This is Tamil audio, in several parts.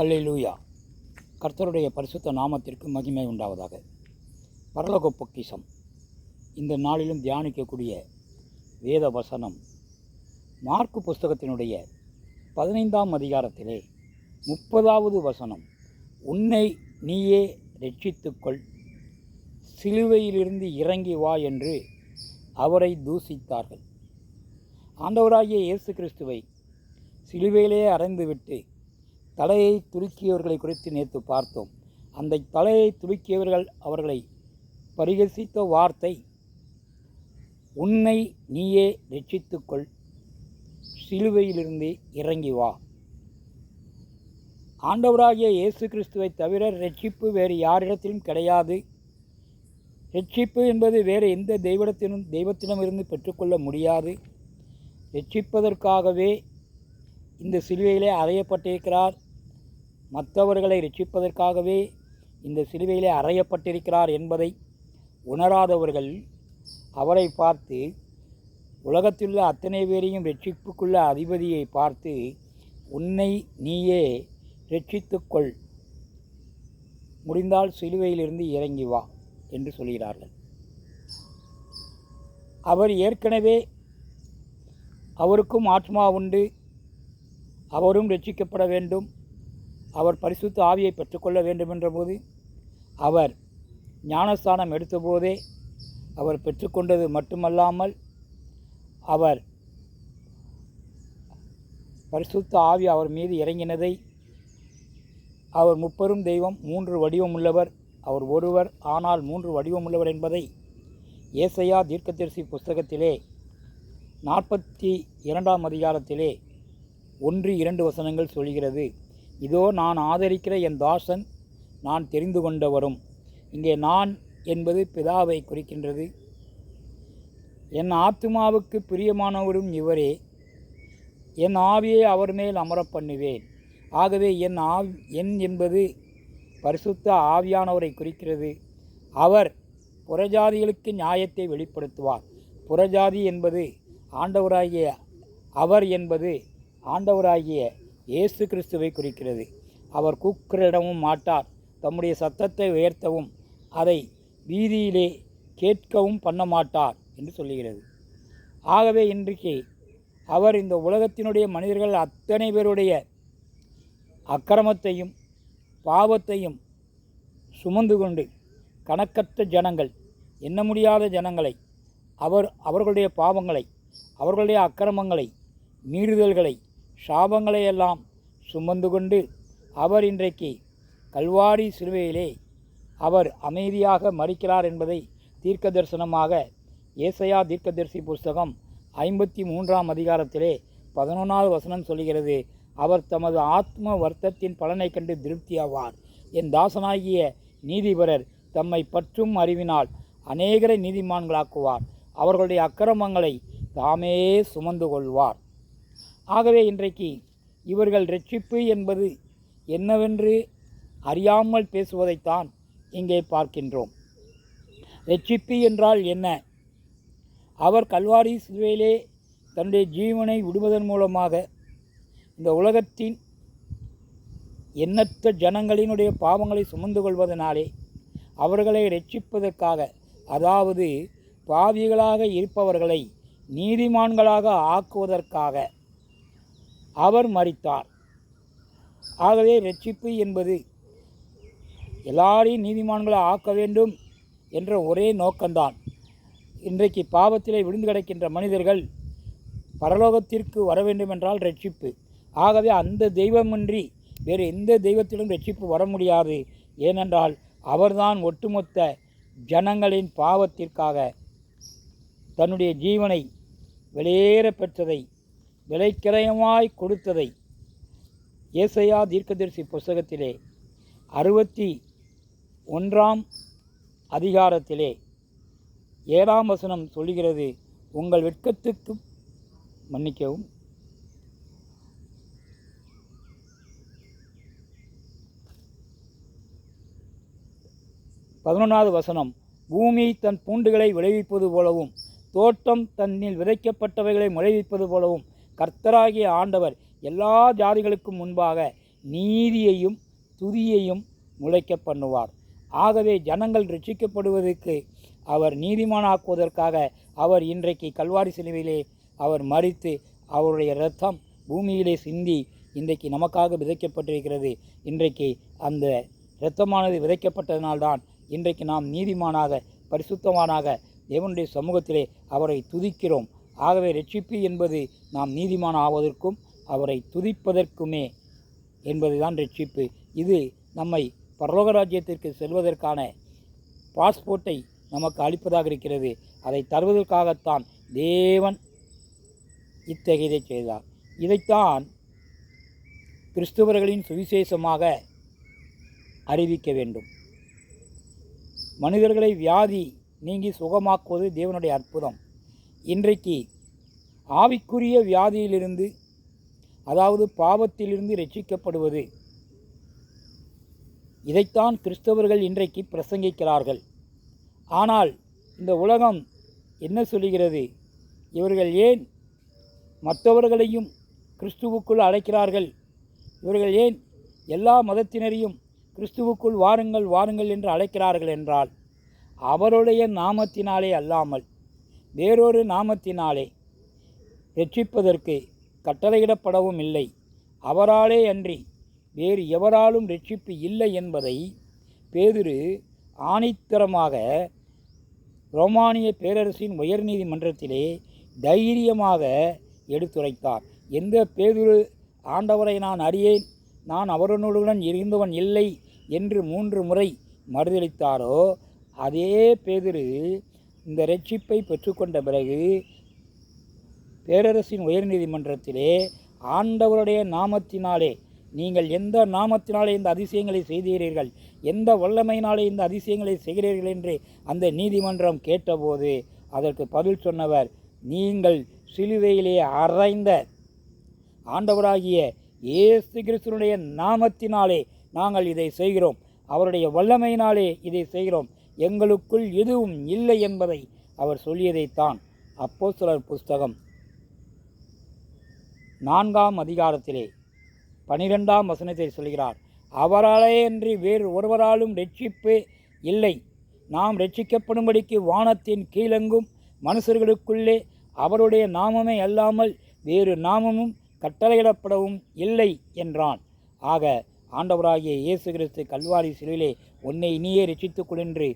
அல்லேலூயா. கர்த்தருடைய பரிசுத்த நாமத்திற்கு மகிமை உண்டாவதாக. பரலோக பொக்கிஷம் இந்த நாளிலும் தியானிக்கக்கூடிய வேத வசனம் மார்க்கு புஸ்தகத்தினுடைய பதினைந்தாம் அதிகாரத்திலே முப்பதாவது வசனம். உன்னை நீயே ரட்சித்துக்கொள் சிலுவையிலிருந்து இறங்கி வா என்று அவரை தூசித்தார்கள். ஆண்டவராகிய இயேசு கிறிஸ்துவை சிலுவையிலே அறைந்துவிட்டு தலையை துலுக்கியவர்களை குறித்து நேற்று பார்த்தோம். அந்த தலையை துலுக்கியவர்கள் அவர்களை பரிகசித்த வார்த்தை உன்னை நீயே ரட்சித்துக்கொள் சிலுவையிலிருந்து இறங்கி வா. ஆண்டவராகிய இயேசு கிறிஸ்துவை தவிர ரட்சிப்பு வேறு யாரிடத்திலும் கிடையாது. ரட்சிப்பு என்பது வேறு எந்த தெய்வத்திலும் தெய்வத்திடமிருந்து பெற்றுக்கொள்ள முடியாது. ரட்சிப்பதற்காகவே இந்த சிலுவையிலே அறையப்பட்டிருக்கிறார். மற்றவர்களை ரட்சிப்பதற்காகவே இந்த சிலுவையிலே அறையப்பட்டிருக்கிறார் என்பதை உணராதவர்கள் அவரை பார்த்து உலகத்திலுள்ள அத்தனை பேரையும் ரட்சிப்புக்குள்ள அதிபதியை பார்த்து உன்னை நீயே ரட்சித்துக்கொள். முடிந்தால் சிலுவையிலிருந்து இறங்கி வா என்று சொல்கிறார்கள். அவர் ஏற்கனவே அவருக்கும் ஆத்மா உண்டு. அவரும் ரட்சிக்கப்பட வேண்டும். அவர் பரிசுத்த ஆவியை பெற்றுக்கொள்ள வேண்டுமென்ற போது அவர் ஞானஸ்தானம் எடுத்தபோதே அவர் பெற்றுக்கொண்டது மட்டுமல்லாமல் அவர் பரிசுத்த ஆவி அவர் மீது இறங்கினதை அவர் முப்பெரும் தெய்வம் மூன்று வடிவம் உள்ளவர் அவர் ஒருவர் ஆனால் மூன்று வடிவம் உள்ளவர் என்பதை ஏசையா தீர்க்கதரிசி புஸ்தகத்திலே நாற்பத்தி இரண்டாம் அதிகாரத்திலே ஒன்று இரண்டு வசனங்கள் சொல்கிறது. இதோ நான் ஆதரிக்கிற என் தாசன் நான் தெரிந்து கொண்டவரும். இங்கே நான் என்பது பிதாவை குறிக்கின்றது. என் ஆத்மாவுக்கு பிரியமானவரும் இவரே. என் ஆவியை அவர் மேல் அமர பண்ணுவேன் ஆகவே என் ஆவி என் என்பது பரிசுத்த ஆவியானவரை குறிக்கிறது. அவர் புறஜாதிகளுக்கு நியாயத்தை வெளிப்படுத்துவார். புறஜாதி என்பது ஆண்டவராகிய அவர் என்பது ஆண்டவராகிய இயேசு கிறிஸ்துவை குறிக்கிறது. அவர் கூக்குரிடவும் மாட்டார். தம்முடைய சத்தத்தை உயர்த்தவும் அதை வீதியிலே கேட்கவும் பண்ண மாட்டார் என்று சொல்லுகிறது. ஆகவே இன்றைக்கு அவர் இந்த உலகத்தினுடைய மனிதர்கள் அத்தனை பேருடைய அக்கிரமத்தையும் பாவத்தையும் சுமந்து கொண்டு கணக்கற்ற ஜனங்கள் எண்ண முடியாத ஜனங்களை அவர் அவர்களுடைய பாவங்களை அவர்களுடைய அக்கிரமங்களை மீறுதல்களை சாபங்களையெல்லாம் சுமந்து கொண்டு அவர் இன்றைக்கு கல்வாரி சிலுவையிலே அவர் அமைதியாக மறிக்கிறார் என்பதை தீர்க்க தரிசனமாக ஏசையா தீர்க்கதரிசி புஸ்தகம் ஐம்பத்தி மூன்றாம் அதிகாரத்திலே பதினொன்றாவது வசனம் சொல்கிறது அவர் தமது ஆத்ம வர்த்தத்தின் பலனை கண்டு திருப்தியாவார். என் தாசனாகிய நீதிபரர் தம்மை பற்றும் அறிவினால் அநேகரை நீதிமான்களாக்குவார். அவர்களுடைய அக்கிரமங்களை தாமே சுமந்து கொள்வார். ஆகவே இன்றைக்கு இவர்கள் ரட்சிப்பு என்பது என்னவென்று அறியாமல் பேசுவதைத்தான் இங்கே பார்க்கின்றோம். ரட்சிப்பு என்றால் என்ன? அவர் கல்வாரி சிலுவையிலே தன்னுடைய ஜீவனை விடுவதன் மூலமாக இந்த உலகத்தின் எண்ணற்ற ஜனங்களினுடைய பாவங்களை சுமந்து கொள்வதனாலே அவர்களை ரட்சிப்பதற்காக அதாவது பாவிகளாக இருப்பவர்களை நீதிமான்களாக ஆக்குவதற்காக அவர் மறித்தார். ஆகவே ரட்சிப்பு என்பது எல்லாரையும் நீதிமான்களை ஆக்க வேண்டும் என்ற ஒரே நோக்கம்தான். இன்றைக்கு பாவத்திலே விழுந்து கிடக்கின்ற மனிதர்கள் பரலோகத்திற்கு வர வேண்டும் என்றால் ரட்சிப்பு ஆகவே அந்த தெய்வமின்றி வேறு எந்த தெய்வத்திலும் ரட்சிப்பு வர முடியாது. ஏனென்றால் அவர்தான் ஒட்டுமொத்த ஜனங்களின் பாவத்திற்காக தன்னுடைய ஜீவனை வெளியேற பெற்றதை விலைக்கிரயமாய் கொடுத்ததை ஏசையா தீர்க்கதரிசி புஸ்தகத்திலே அறுபத்தி ஒன்றாம் அதிகாரத்திலே ஏழாம் வசனம் சொல்கிறது உங்கள் வெட்கத்துக்கு மன்னிக்கவும். பதினொன்றாவது வசனம். பூமி தன் பூண்டுகளை விளைவிப்பது போலவும் தோட்டம் தன்னில் விதைக்கப்பட்டவைகளை முளைவிப்பது போலவும் கர்த்தராகிய ஆண்டவர் எல்லா ஜாதிகளுக்கும் முன்பாக நீதியையும் துதியையும் முளைக்க பண்ணுவார். ஆகவே ஜனங்கள் ரட்சிக்கப்படுவதற்கு அவர் நீதிமானாக்குவதற்காக அவர் இன்றைக்கு கல்வாரி சிலுவையிலே அவர் மறித்து அவருடைய இரத்தம் பூமியிலே சிந்தி இன்றைக்கு நமக்காக விதைக்கப்பட்டிருக்கிறது. இன்றைக்கு அந்த இரத்தமானது விதைக்கப்பட்டதனால்தான் இன்றைக்கு நாம் நீதிமானாக பரிசுத்தமானாக தேவனுடைய சமூகத்திலே அவரை துதிக்கிறோம். ஆகவே ரட்சிப்பு என்பது நாம் நீதிமான் ஆவதற்கும் அவரை துதிப்பதற்குமே என்பதுதான் ரட்சிப்பு. இது நம்மை பரலோக ராஜ்யத்திற்கு செல்வதற்கான பாஸ்போர்ட்டை நமக்கு அளிப்பதாக இருக்கிறது. அதை தருவதற்காகத்தான் தேவன் இத்தகையதை செய்தார். இதைத்தான் கிறிஸ்துவர்களின் சுவிசேஷமாக அறிவிக்க வேண்டும். மனிதர்களை வியாதி நீங்கி சுகமாக்குவது தேவனுடைய அற்புதம். இன்றைக்கு ஆவிக்குரிய வியாதியிலிருந்து அதாவது பாவத்திலிருந்து ரட்சிக்கப்படுவது. இதைத்தான் கிறிஸ்தவர்கள் இன்றைக்கு பிரசங்கிக்கிறார்கள். ஆனால் இந்த உலகம் என்ன சொல்லுகிறது? இவர்கள் ஏன் மற்றவர்களையும் கிறிஸ்துவுக்குள் அழைக்கிறார்கள்? இவர்கள் ஏன் எல்லா மதத்தினரையும் கிறிஸ்துவுக்குள் வாருங்கள் வாருங்கள் என்று அழைக்கிறார்கள் என்றால் அவருடைய நாமத்தினாலே அல்லாமல் வேறொரு நாமத்தினாலே ரட்சிப்பதற்கு கட்டளையிடப்படவும் இல்லை. அவராலே அன்றி வேறு எவராலும் ரட்சிப்பு இல்லை என்பதை பேதுரு ஆணித்தரமாக ரோமானிய பேரரசின் உயர்நீதிமன்றத்திலே தைரியமாக எடுத்துரைத்தார். எந்த பேதுரு ஆண்டவரை நான் அறியேன் நான் அவருடன் இருந்தவன் இல்லை என்று மூன்று முறை மறுதளித்தாரோ அதே பேதுரு இந்த ரட்சிப்பை பெற்றுக்கொண்ட பிறகு பேரரசின் உயர்நீதிமன்றத்திலே ஆண்டவருடைய நாமத்தினாலே நீங்கள் எந்த நாமத்தினாலே இந்த அதிசயங்களை செய்தீர்கள் எந்த வல்லமையினாலே இந்த அதிசயங்களை செய்கிறீர்கள் என்று அந்த நீதிமன்றம் கேட்டபோது அதற்கு பதில் சொன்னவர் நீங்கள் சிலுவையிலே அறைந்த ஆண்டவராகிய இயேசு கிறிஸ்துனுடைய நாமத்தினாலே நாங்கள் இதை செய்கிறோம். அவருடைய வல்லமையினாலே இதை செய்கிறோம். எங்களுக்குள் எதுவும் இல்லை என்பதை அவர் சொல்லியதைத்தான் அப்போஸ்தலர் புஸ்தகம் நான்காம் அதிகாரத்திலே பனிரெண்டாம் வசனத்தை சொல்கிறார் அவராலேயன்றி வேறு ஒருவராலும் ரட்சிப்பு இல்லை. நாம் ரட்சிக்கப்படும்படிக்கு வானத்தின் கீழெங்கும் மனுஷர்களுக்குள்ளே அவருடைய நாமமே அல்லாமல் வேறு நாமமும் கட்டளையிடப்படவும் இல்லை என்றான். ஆக ஆண்டவராகிய இயேசு கிறிஸ்து கல்வாரி சிலையிலே உன்னை இனியே ரட்சித்துக் கொள்ளென்று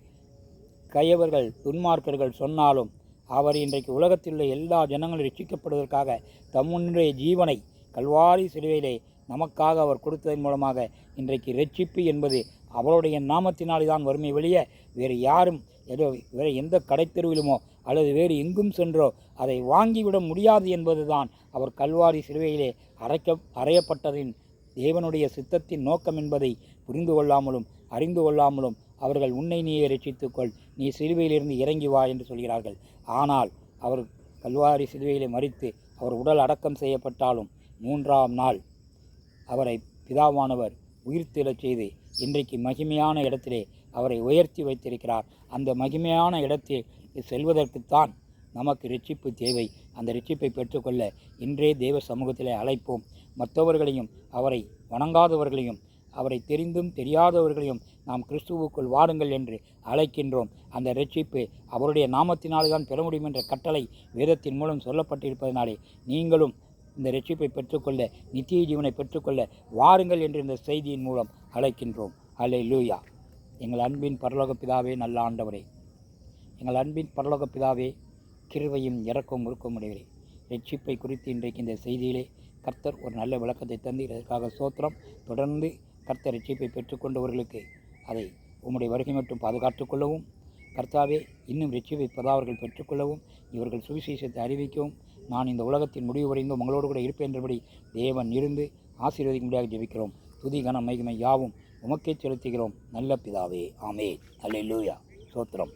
கையவர்கள் துன்மார்க்கர்கள் சொன்னாலும் அவர் இன்றைக்கு உலகத்தில் உள்ள எல்லா ஜனங்களும் ரட்சிக்கப்படுவதற்காக தம்முடைய ஜீவனை கல்வாரி சிலுவையிலே நமக்காக அவர் கொடுத்ததன் மூலமாக இன்றைக்கு ரட்சிப்பு என்பது அவருடைய நாமத்தினாலே தான் வறுமை வெளிய வேறு யாரும் ஏதோ வேறு எந்த கடைத்தெருவிலுமோ அல்லது வேறு எங்கும் சென்றோ அதை வாங்கிவிட முடியாது என்பதுதான் அவர் கல்வாரி சிலுவையிலே அரைக்க அறையப்பட்டதின் தேவனுடைய சித்தத்தின் நோக்கம் என்பதை புரிந்து கொள்ளாமலும் அறிந்து கொள்ளாமலும் அவர்கள் உன்னை நீயே ரட்சித்துக்கொள். நீ சிலுவையிலிருந்து இறங்கி வா என்று சொல்கிறார்கள். ஆனால் அவர் கல்வாரி சிலுவையிலே மறித்து அவர் உடல் அடக்கம் செய்யப்பட்டாலும் மூன்றாம் நாள் அவரை பிதாவானவர் உயிர்த்தெழச் செய்து இன்றைக்கு மகிமையான இடத்திலே அவரை உயர்த்தி வைத்திருக்கிறார். அந்த மகிமையான இடத்தில் செல்வதற்குத்தான் நமக்கு ரட்சிப்பு தேவை. அந்த ரட்சிப்பை பெற்றுக்கொள்ள இன்றே தேவ சமூகத்திலே அழைப்போம். மற்றவர்களையும் அவரை வணங்காதவர்களையும் அவரை தெரிந்தும் தெரியாதவர்களையும் நாம் கிறிஸ்துவுக்குள் வாருங்கள் என்று அழைக்கின்றோம். அந்த ரட்சிப்பு அவருடைய நாமத்தினால்தான் பெற முடியும் என்ற கட்டளை வேதத்தின் மூலம் சொல்லப்பட்டிருப்பதனாலே நீங்களும் இந்த ரட்சிப்பை பெற்றுக்கொள்ள நித்திய ஜீவனை பெற்றுக்கொள்ள வாருங்கள் என்று இந்த செய்தியின் மூலம் அழைக்கின்றோம். அலை லூயா எங்கள் அன்பின் பரலோக பிதாவே நல்ல ஆண்டவரே. எங்கள் அன்பின் பரலோக பிதாவே கிருவையும் இறக்கவும் உருக்கவும் உடையவரே. ரட்சிப்பை குறித்து இன்றைக்கு இந்த செய்தியிலே கர்த்தர் ஒரு நல்ல விளக்கத்தை தந்து இதற்காக சோத்திரம் தொடர்ந்து கர்த்தர் ரட்சிப்பை பெற்றுக்கொண்டவர்களுக்கு அதை உம்முடைய வருகை மட்டும் பாதுகாத்துக் கொள்ளவும் கர்த்தாவே இன்னும் ரட்சிப்பை பதாவர்கள் பெற்றுக்கொள்ளவும் இவர்கள் சுவிசேஷத்தை அறிவிக்கவும். நான் இந்த உலகத்தின் முடிவு வரைந்து உங்களோடு கூட இருப்பேன் என்றபடி தேவன் இருந்து ஆசீர்வதிக்க முடியாது ஜெபிக்கிறோம். துதி கன மகிமை யாவும் உமக்கே செலுத்துகிறோம். நல்ல பிதாவே ஆமே அல்லூயா சோத்திரம்